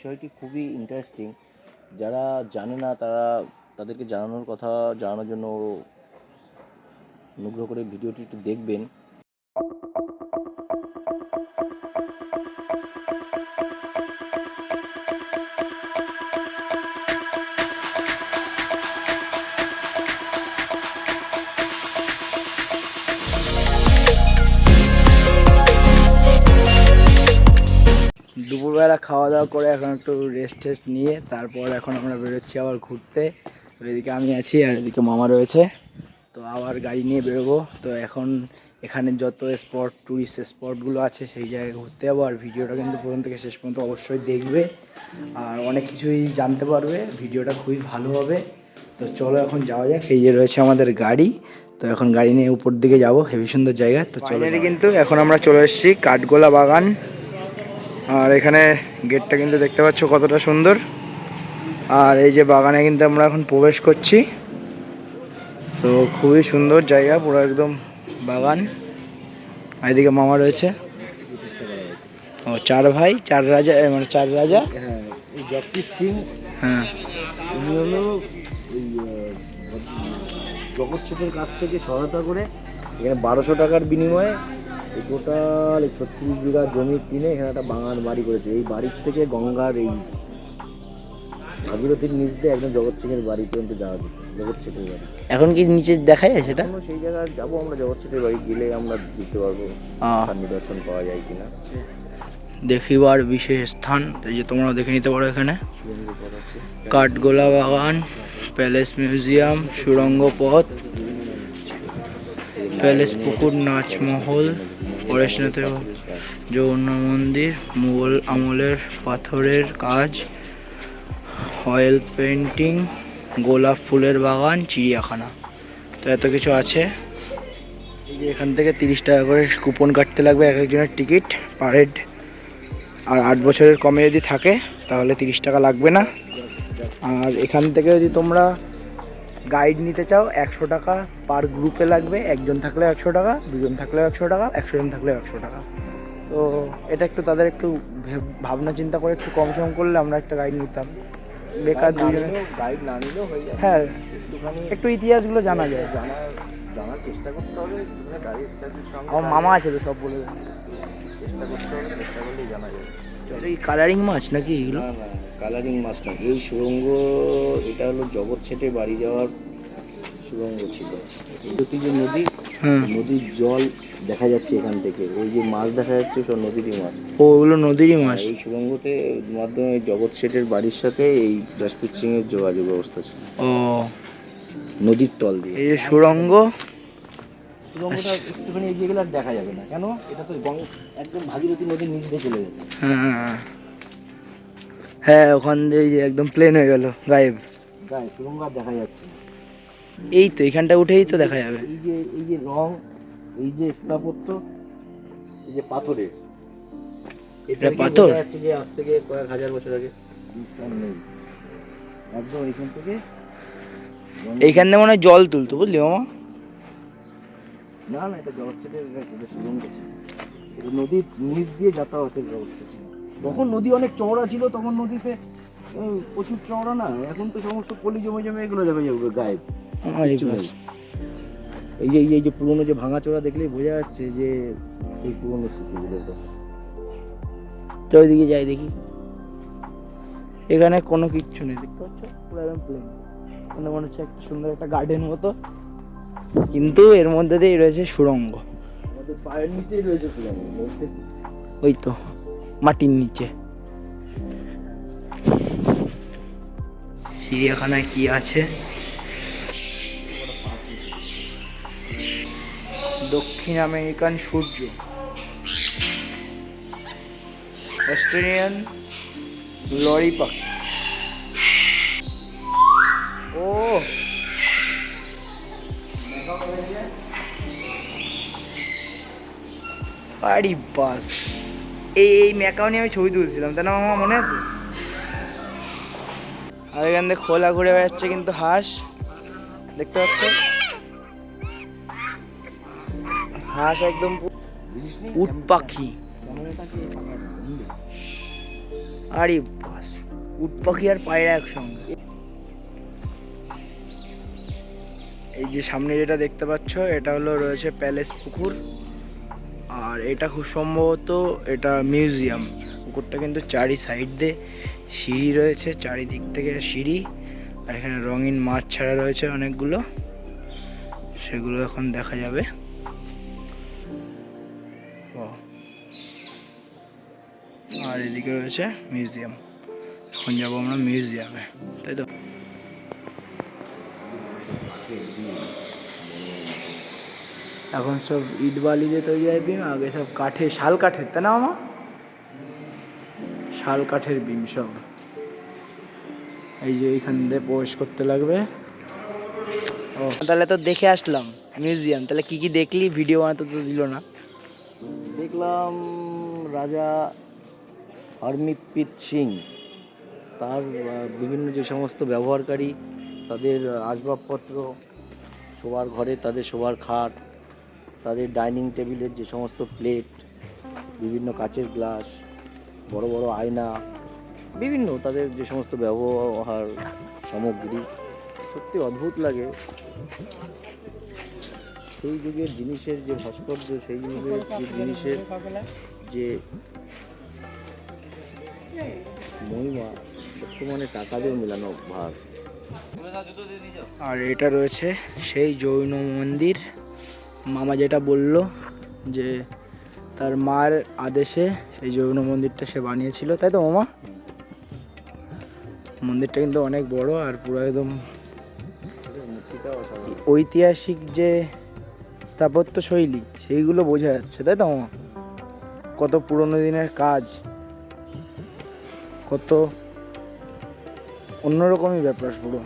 বিষয়টি খুবই ইন্টারেস্টিং যারা জানে না, তারা তাদেরকে জানানোর কথা, জানানোর জন্য অনুগ্রহ করে ভিডিওটি একটু দেখবেন। দাওয়া করে এখন একটু রেস্ট টেস্ট নিয়ে তারপর এখন আমরা বেরোচ্ছি আবার ঘুরতে। তো এদিকে আমি আছি আর এদিকে মামা রয়েছে। তো আবার গাড়ি নিয়ে বেরোবো। তো এখন এখানে যত স্পট টুরিস্ট স্পটগুলো আছে সেই জায়গায় ঘুরতে যাব আর ভিডিওটা কিন্তু প্রথম থেকে শেষ পর্যন্ত অবশ্যই দেখবে। আর অনেক কিছুই জানতে পারবে। ভিডিওটা খুবই ভালো হবে। তো চলো এখন যাওয়া যাক। এই যে রয়েছে আমাদের গাড়ি। তো এখন গাড়ি নিয়ে উপর দিকে যাব। হেভি সুন্দর জায়গা। তো চলো কিন্তু এখন আমরা চলে এসেছি কাঠগোলা বাগান। আর এখানে গেটটা কিন্তু দেখতে পাচ্ছ কতটা সুন্দর। আর এই যে বাগানে কিন্তু আমরা এখন প্রবেশ করছি। তো খুবই সুন্দর জায়গা পুরো একদম বাগান। এদিকে মামা রয়েছে। ও চার ভাই চার রাজা মানে চার রাজা। হ্যাঁ সিং হ্যাঁ। উনি হলো জগৎ কাছ থেকে সহায়তা করে এখানে বারোশো টাকার বিনিময়ে এই টোটাল এই ছত্রিশ বিঘা জমি কিনে এখানে একটা বাগান বাড়ি করেছে। এই বাড়ির থেকে গঙ্গার এই ভাগীরথীর নিচ দিয়ে একদম জগৎ সিংয়ের বাড়ি পর্যন্ত যাওয়া যেত জগৎ শেখের বাড়ি। এখন কি নিচে দেখা যায় সেটা সেই জায়গায় যাব আমরা জগৎ শেখের বাড়ি গেলে আমরা দিতে পারব নিদর্শন পাওয়া যায় কিনা। দেখিবার বিশেষ স্থান যে তোমরাও দেখে নিতে পারো এখানে। কাঠগোলা বাগান প্যালেস মিউজিয়াম সুরঙ্গ পথ প্যালেস পুকুর নাচমহল। পরেশনাথের জগন্নাথ মন্দির মুঘল আমলের পাথরের কাজ অয়েল পেন্টিং গোলাপ ফুলের বাগান, চিড়িয়াখানা। তো এত কিছু আছে। এই যে এখান থেকে তিরিশ টাকা করে কুপন কাটতে লাগবে এক একজনের টিকিট পার হেড আর আট বছরের কমে যদি থাকে, তাহলে তিরিশ টাকা লাগবে না। আর এখান থেকে যদি তোমরা গাইড নিতে চাও একশো টাকা পার গ্রুপে লাগবে। একজন থাকলে একশো টাকা দুজন থাকলেও একশো টাকা একশো জন থাকলেও একশো টাকা। তো এটা একটু তাদের একটু ভেব- ভাবনা চিন্তা করে একটু কম সম করলে আমরা একটা গাইড নিতাম। বেকার দুজনে। গাইড না নিলেও হয়ে যায় হ্যাঁ। একটু ইতিহাসগুলো জানা যায়। জানার জানার চেষ্টা করতে হবে সঙ্গে আমার মামা আছে তো সব বলে চেষ্টা করতে হবে চেষ্টা করলেই জানা এটা কালারিং মাছ নাকি এগুলো? না না। কালারিং মাছ না এই সুড়ঙ্গ এটা হলো জগৎ ছেটে বাড়ি যাওয়ার সুড়ঙ্গ ছিল। এটি যে নদী হ্যাঁ নদীর জল দেখা যাচ্ছে এখান থেকে। ওই যে মাছ দেখা যাচ্ছে সব নদীরই মাছ। ও ওগুলো নদীরই মাছ। এই সুড়ঙ্গতে মাধ্যমে জগৎ শেঠের বাড়ির সাথে এই জাসপ্রীত সিং এর যোগাযোগ ব্যবস্থা ছিল। ও। নদীর তল দিয়ে। এই যে সুরঙ্গ সুড়ঙ্গটা একটুখানি এগিয়ে গেলে আর দেখা যাবে না। কেন? এটা তো একদম ভাগীরথী নদীর নিচ দিয়ে চলে গেছে। হ্যাঁ হ্যাঁ। ওখান দিয়ে একদম প্লেন হয়ে গেল গায়েব। গায়ে সুড়ঙ্গ দেখা যাচ্ছে এই তো এখানটা উঠেই তো দেখা যাবে। এই যে এই যে রং এই যে স্থাপত্য এই যে পাথরের। এটা পাথর? যাচ্ছে যে আজ থেকে কয়েক হাজার বছর আগে একদম এখান থেকে এইখান দিয়ে মনে হয় জল তুলতো বুঝলি মামা? না না এটা সুড়ঙ্গ ছিল। নদীর নিচ দিয়ে যাতায়াতের ব্যবস্থা ছিল। তখন নদী অনেক চওড়া ছিল তখন নদীতে প্রচুর চওড়া না? এখন তো সমস্ত পলি জমে জমে এগুলো যাবে যাবে গায়েব। নেই। এই যে এই যে- পুরোনো যে ভাঙাচোরা দেখলেই বোঝা যাচ্ছে যে এই পুরোনো তো ওইদিকে যাই দেখি। এখানে কোনো কিচ্ছু নেই। দেখতে পাচ্ছ? পুরো একদম প্লেন মানে মনে হচ্ছে একটা সুন্দর একটা গার্ডেন মতো। কিন্তু এর মধ্যে দিয়ে রয়েছে সুড়ঙ্গ। আমাদের পায়ের নিচেই রয়েছে বলতে ওই তো। মাটির নিচে। চিড়িয়াখানায় কি আছে? দক্ষিণ আমেরিকান সূর্য। অস্ট্রেলিয়ান লরি পাখি। ও! আরে বাস। এই এই ম্যাকাও নিয়ে আমি ছবি তুলছিলাম। তাই না, মামা, মনে আছে? আর এখান থেকে খোলা ঘুরে বেড়াচ্ছে কিন্তু হাঁস। দেখতে পাচ্ছ? হাঁস একদম উট পাখি। আরে বাস, উট পাখি আর পায়রা একসঙ্গে। এই যে সামনে যেটা দেখতে পাচ্ছ, এটা হলো রয়েছে প্যালেস পুকুর। আর এটা খুব সম্ভবত এটা মিউজিয়াম। পুকুরটা কিন্তু চারি সাইড দিয়ে সিঁড়ি রয়েছে, চারিদিক থেকে সিঁড়ি। আর এখানে রঙিন মাছ ছাড়া রয়েছে অনেকগুলো। সেগুলো এখন দেখা যাবে। আর এদিকে রয়েছে মিউজিয়াম। এখন যাব আমরা মিউজিয়ামে তাই তো এখন সব ইট বালি দিয়ে তৈরি হয় বিম আগে সব কাঠের, শাল কাঠের, তাই না মামা? শাল কাঠের বিম সব। এই যে এইখান দিয়ে প্রবেশ করতে লাগবে। ও, তাহলে তো দেখে আসলাম, মিউজিয়াম। তাহলে কি কি দেখলি? ভিডিও বানাতে তো দিল না। দেখলাম রাজা হরমিতপ্রীত সিং। তার বিভিন্ন যে সমস্ত ব্যবহারকারী, তাদের আসবাবপত্র, শোবার ঘরে তাদের শোবার খাট তাদের ডাইনিং টেবিলের যে সমস্ত প্লেট, বিভিন্ন কাচের গ্লাস, বড় বড় আয়না, বিভিন্ন তাদের যে সমস্ত ব্যবহার সামগ্রী, সত্যি অদ্ভুত লাগে। সেই যুগের জিনিসের যে ভাস্কর্য, সেই যুগের যে জিনিসের যে মহিমা বর্তমানে টাকা দিয়েও মেলানো ভার। আর এটা রয়েছে সেই জৈন মন্দির। মামা যেটা বলল যে তার মার আদেশে এই যৌন মন্দিরটা সে বানিয়েছিল, তাই তো মামা? মন্দিরটা কিন্তু অনেক বড় আর পুরো একদম ঐতিহাসিক যে স্থাপত্য শৈলী, সেইগুলো বোঝা যাচ্ছে, তাই তো মামা? কত পুরনো দিনের কাজ, কত অন্যরকমই ব্যাপার পুরো।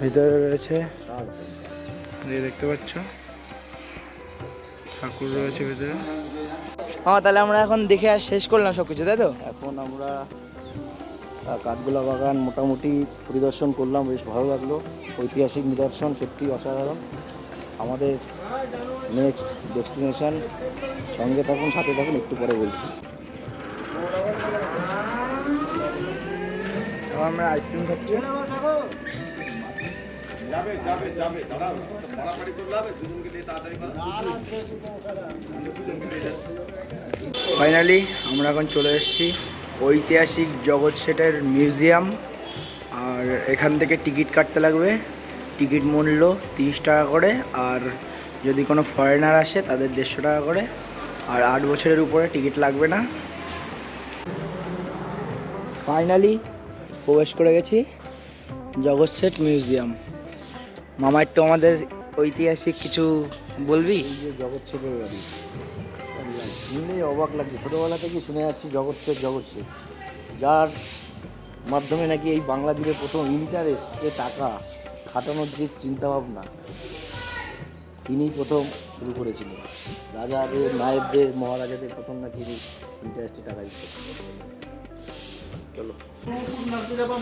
ভিতরে রয়েছে দেখতে পাচ্ছ। ঠাকুর রয়েছে ভিতরে। হ্যাঁ তাহলে আমরা এখন দেখে আর শেষ করলাম সব কিছু তাই তো? এখন আমরা কাঠগোলা বাগান মোটামুটি পরিদর্শন করলাম বেশ ভালো লাগল। ঐতিহাসিক নিদর্শন সত্যি অসাধারণ। আমাদের নেক্সট ডেস্টিনেশন সঙ্গে থাকুন সাথে থাকুন একটু পরে বলছি। আমরা আইসক্রিম খাচ্ছি। ফাইনালি আমরা এখন চলে এসেছি ঐতিহাসিক জগৎ সেটের মিউজিয়াম। আর এখান থেকে টিকিট কাটতে লাগবে। টিকিট মূল্য তিরিশ টাকা করে, আর যদি কোনো ফরেনার আসে, তাদের দেড়শো টাকা করে। আর আট বছরের উপরে টিকিট লাগবে না। ফাইনালি প্রবেশ করে গেছি জগৎ সেট মিউজিয়াম। মামা, একটু আমাদের ঐতিহাসিক কিছু বলবি? জগৎ বাড়ি শুনলেই অবাক লাগছে। ছোটোবেলা থেকে শুনে আসছি জগৎ শেখ জগৎ শেখ যার মাধ্যমে নাকি এই বাংলা প্রথম ইন্টারেস্ট যে টাকা খাটানোর যে চিন্তাভাবনা তিনি প্রথম শুরু করেছিলেন। রাজাদের, নায়েবদের, মহারাজাদের প্রথম নাকি ইন্টারেস্টে টাকা দিচ্ছে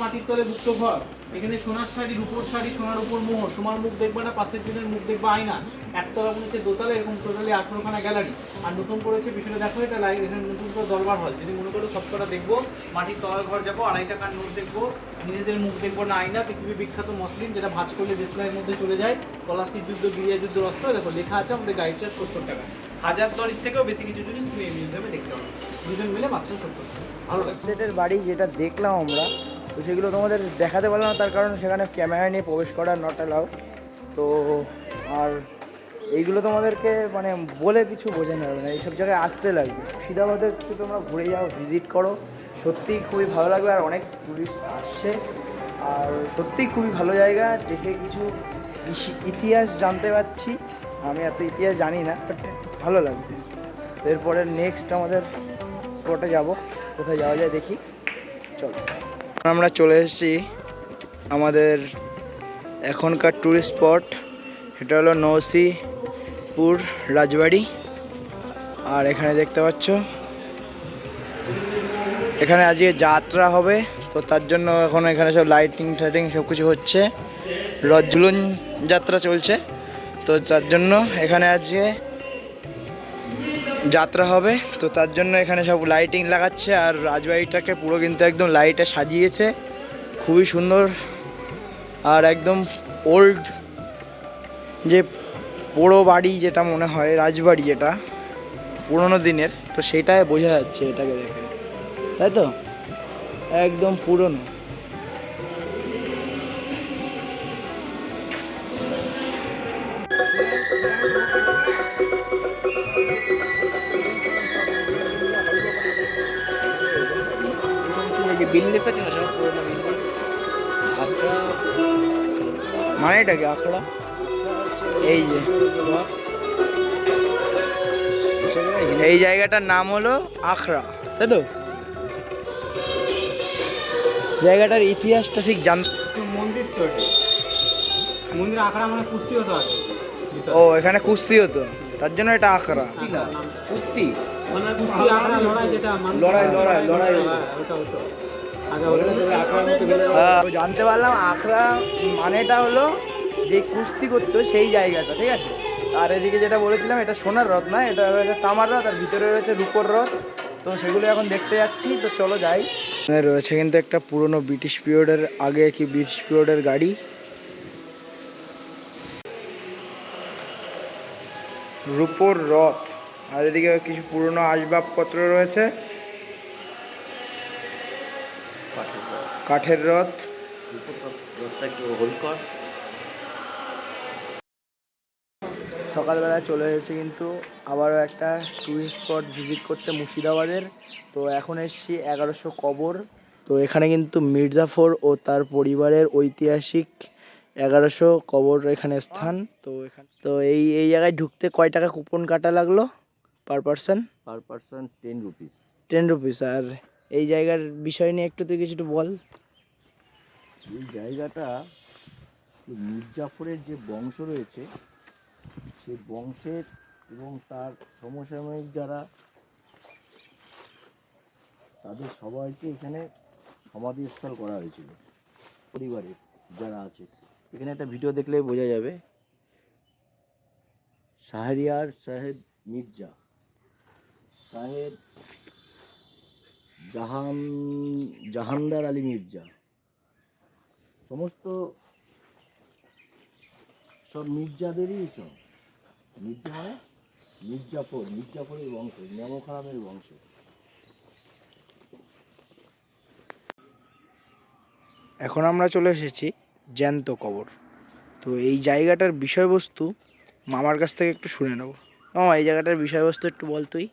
মাটির তলে ঘর। এখানে সোনার সোনার উপর মুখ দেখবে না, পাশের দিনের মুখ আয়না। একতলা মনে দোতলা গ্যালারি আর নতুন বিষয়টা দেখো, এটা এখানে নতুন দরবার যদি মনে করো সব কটা দেখব, মাটির তলার ঘর যাব দেখব, নিজেদের মুখ দেখব না আয়না পৃথিবী বিখ্যাত মসলিন যেটা ভাঁজ করলে দেশলাইয়ের মধ্যে চলে যায়। পলাশির যুদ্ধ বিরিয়া যুদ্ধ অস্ত্র দেখো, লেখা আছে আমাদের গাড়ি চার্জ সত্তর টাকা। হাজার দরির থেকেও বেশি কিছু জিনিস তুমি সেটের বাড়ি যেটা দেখলাম আমরা, তো সেগুলো তোমাদের দেখাতে পারলাম না, তার কারণ সেখানে ক্যামেরা নিয়ে প্রবেশ করা নট অ্যালাউ তো আর এইগুলো তোমাদেরকে মানে বলে কিছু বোঝানো যাবে না, এইসব জায়গায় আসতে লাগবে। একটু তোমরা ঘুরে যাও ভিজিট করো। সত্যিই খুবই ভালো লাগবে আর অনেক টুরিস্ট আসছে। আর সত্যিই খুবই ভালো জায়গা, দেখে কিছু ইতিহাস জানতে পারছি। আমি এত ইতিহাস জানি না বাট ভালো লাগছে। এরপরে নেক্সট আমাদের স্পটে যাব, কোথায় যাওয়া যায় দেখি। চলো। আমরা চলে এসেছি আমাদের এখনকার ট্যুরিস্ট স্পট সেটা হলো নৌসিপুর রাজবাড়ি। আর এখানে দেখতে পাচ্ছ, এখানে আজকে যাত্রা হবে, তো তার জন্য এখন এখানে সব লাইটিং টাইটিং সব কিছু হচ্ছে। রজলুন যাত্রা চলছে, তো তার জন্য এখানে আজকে যাত্রা হবে। তো তার জন্য এখানে সব লাইটিং লাগাচ্ছে আর রাজবাড়িটাকে পুরো কিন্তু একদম লাইটে সাজিয়েছে। খুবই সুন্দর। আর একদম ওল্ড যে পোড়ো বাড়ি যেটা মনে হয়, রাজবাড়ি যেটা, পুরোনো দিনের, তো সেটাই বোঝা যাচ্ছে এটাকে দেখে। তাই তো? একদম পুরনো। বিল্ডিং দেখতে পাচ্ছেন না? সব পুরোনো বিল্ডিং মানে এটা কি আখড়া? এই যে। এই জায়গাটার নাম হলো আখড়া তাই তো? জায়গাটার ইতিহাসটা ঠিক জান মন্দির তো মন্দির আখড়া মানে কুস্তি হতো ও এখানে কুস্তি হতো। তার জন্য এটা আখড়া। কুস্তি মানে কুস্তি আখড়া লড়াই লড়াই, লড়াই, লড়াই হ্যাঁ, জানতে পারলাম আখড়া মানেটা হলো যে কুস্তি করতো সেই জায়গাটা ঠিক আছে? আর এদিকে যেটা বলেছিলাম এটা সোনার রথ না এটা রয়েছে তামার রথ আর ভিতরে রয়েছে রূপোর রথ। তো সেগুলো এখন দেখতে যাচ্ছি তো চলো যাই। রয়েছে কিন্তু একটা পুরনো ব্রিটিশ পিরিয়ডের আগে কি ব্রিটিশ পিরিয়ডের গাড়ি। রূপোর রথ। আর এদিকে কিছু পুরনো আসবাবপত্র রয়েছে। কাঠের রথ। সকালবেলা চলে এসেছে কিন্তু আবারও একটা টুরিস্ট স্পট ভিজিট করতে মুর্শিদাবাদের। তো এখন এসেছি এগারোশো কবর। তো এখানে কিন্তু মির্জাফর ও তার পরিবারের ঐতিহাসিক এগারোশো কবর এখানে স্থান। তো এখানে তো এই এই জায়গায় ঢুকতে কয় টাকা কুপন কাটা লাগল per person per person ten rupees ten rupees আর এই জায়গার বিষয় নিয়ে একটু তুই একটু বল। এই জায়গাটা মির্জাফরের যে বংশ রয়েছে, সেই বংশের এবং তার সমসাময়িক যারা, তাদের সবাইকে এখানে সমাধিস্থল করা হয়েছিল, পরিবারের যারা আছে। এখানে একটা ভিডিও দেখলে বোঝা যাবে, শাহরিয়ার সাহেব মির্জা। সাহেব জাহান, জাহানদার আলী মির্জা। সমস্ত সব মির্জাদেরই সব মির্জা মানে? মির্জাফর, মির্জাফরের বংশ নিয়ামক খারামের বংশ। এখন আমরা চলে এসেছি জ্যান্ত কবর। তো এই জায়গাটার বিষয়বস্তু মামার কাছ থেকে একটু শুনে নেব। মামা, এই জায়গাটার বিষয়বস্তু একটু বল তুই।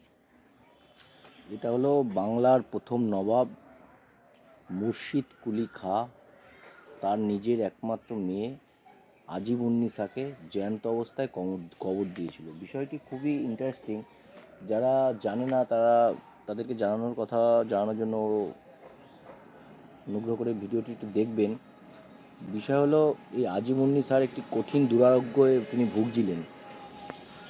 এটা হলো বাংলার প্রথম নবাব মুর্শিদ কুলি খা, তার নিজের একমাত্র মেয়ে আজিব উন্নিসাকে জ্যান্ত অবস্থায় কবর- কবর দিয়েছিল। বিষয়টি খুবই ইন্টারেস্টিং যারা জানে না, তারা তাদেরকে জানানোর কথা, জানানোর জন্য অনুগ্রহ করে ভিডিওটি একটু দেখবেন। বিষয় হলো, এই আজিম উন্নিসার একটি কঠিন দুরারোগ্যে তিনি ভুগছিলেন।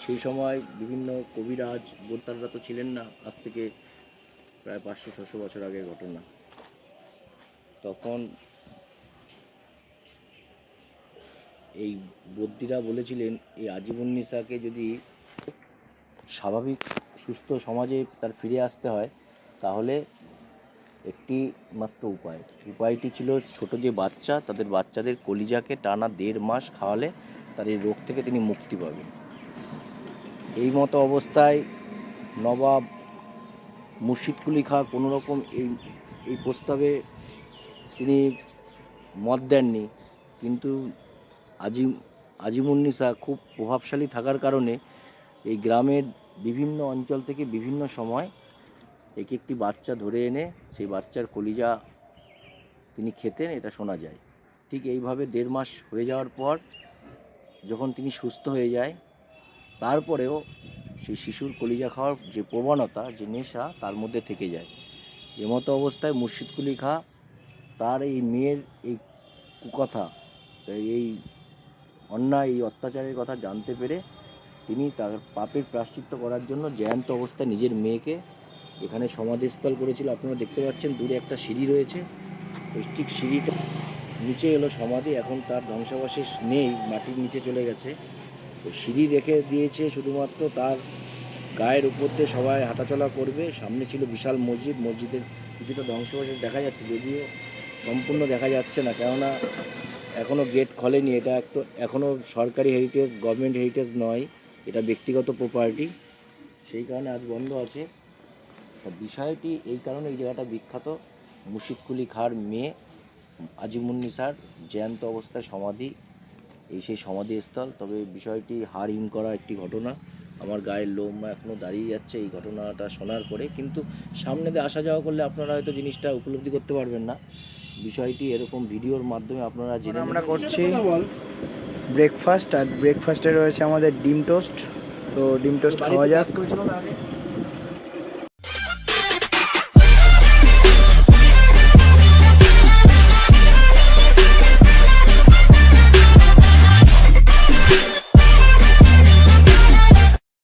সেই সময় বিভিন্ন কবিরাজ বোরতাররা তো ছিলেন না। আজ থেকে প্রায় পাঁচশো ছশো বছর আগের ঘটনা। তখন এই বদ্যিরা বলেছিলেন এই আজীবন নিসাকে যদি স্বাভাবিক, সুস্থ সমাজে তার ফিরে আসতে হয়, তাহলে একটি মাত্র উপায়। উপায়টি ছিল ছোট যে বাচ্চা, তাদের বাচ্চাদের কলিজাকে টানা দেড় মাস খাওয়ালে তার এই রোগ থেকে তিনি মুক্তি পাবেন। এই মতো অবস্থায় নবাব মুর্শিদ কুলি খাঁ কোনো রকম এই এই প্রস্তাবে তিনি মত দেননি। কিন্তু আজিম আজিমুন্নিসা খুব প্রভাবশালী থাকার কারণে এই গ্রামের বিভিন্ন অঞ্চল থেকে বিভিন্ন সময় এক একটি বাচ্চা ধরে এনে সেই বাচ্চার কলিজা তিনি খেতেন, এটা শোনা যায়। ঠিক এইভাবে দেড় মাস হয়ে যাওয়ার পর যখন তিনি সুস্থ হয়ে যায় তারপরেও সেই শিশুর কলিজা খাওয়ার যে প্রবণতা, যে নেশা তার মধ্যে থেকে যায়। এমতো অবস্থায় মুর্শিদ কুলি খা তার এই মেয়ের এই কুকথা, এই অন্যায়, এই অত্যাচারের কথা জানতে পেরে তিনি তার পাপের প্রাশ্চিত্য করার জন্য জ্যান্ত অবস্থায় নিজের মেয়েকে এখানে সমাধিস্থল করেছিল। আপনারা দেখতে পাচ্ছেন দূরে একটা সিঁড়ি রয়েছে। ওই ঠিক সিঁড়িটা নিচে এলো সমাধি, এখন তার ধ্বংসাবশেষ নেই, মাটির নিচে চলে গেছে। সিঁড়ি রেখে দিয়েছে শুধুমাত্র তার গায়ের উপর দিয়ে সবাই হাঁটাচলা করবে। সামনে ছিল বিশাল মসজিদ। মসজিদের কিছুটা ধ্বংসাবশেষ দেখা যাচ্ছে, যদিও সম্পূর্ণ দেখা যাচ্ছে না। কেননা এখনও গেট খোলেনি। এটা একটু এখনও সরকারি হেরিটেজ গভর্নমেন্ট হেরিটেজ নয়। এটা ব্যক্তিগত প্রপার্টি সেই কারণে আজ বন্ধ আছে। বিষয়টি এই কারণে এই জায়গাটা বিখ্যাত। মুর্শিদকুলি খাঁর মেয়ে আজিমুন্নিসার জ্যান্ত অবস্থায় সমাধি। এই সেই সমাধিস্থল। তবে বিষয়টি হার হিম করা একটি ঘটনা। আমার গায়ের লোম এখনও দাঁড়িয়ে যাচ্ছে এই ঘটনাটা শোনার পরে। কিন্তু সামনে দিয়ে আসা যাওয়া করলে আপনারা হয়তো জিনিসটা উপলব্ধি করতে পারবেন না। বিষয়টি এরকম ভিডিওর মাধ্যমে আপনারা জেনে আমরা। করছি। ব্রেকফাস্ট আর ব্রেকফাস্টে রয়েছে আমাদের ডিম টোস্ট। তো ডিম টোস্ট খাওয়া যাক?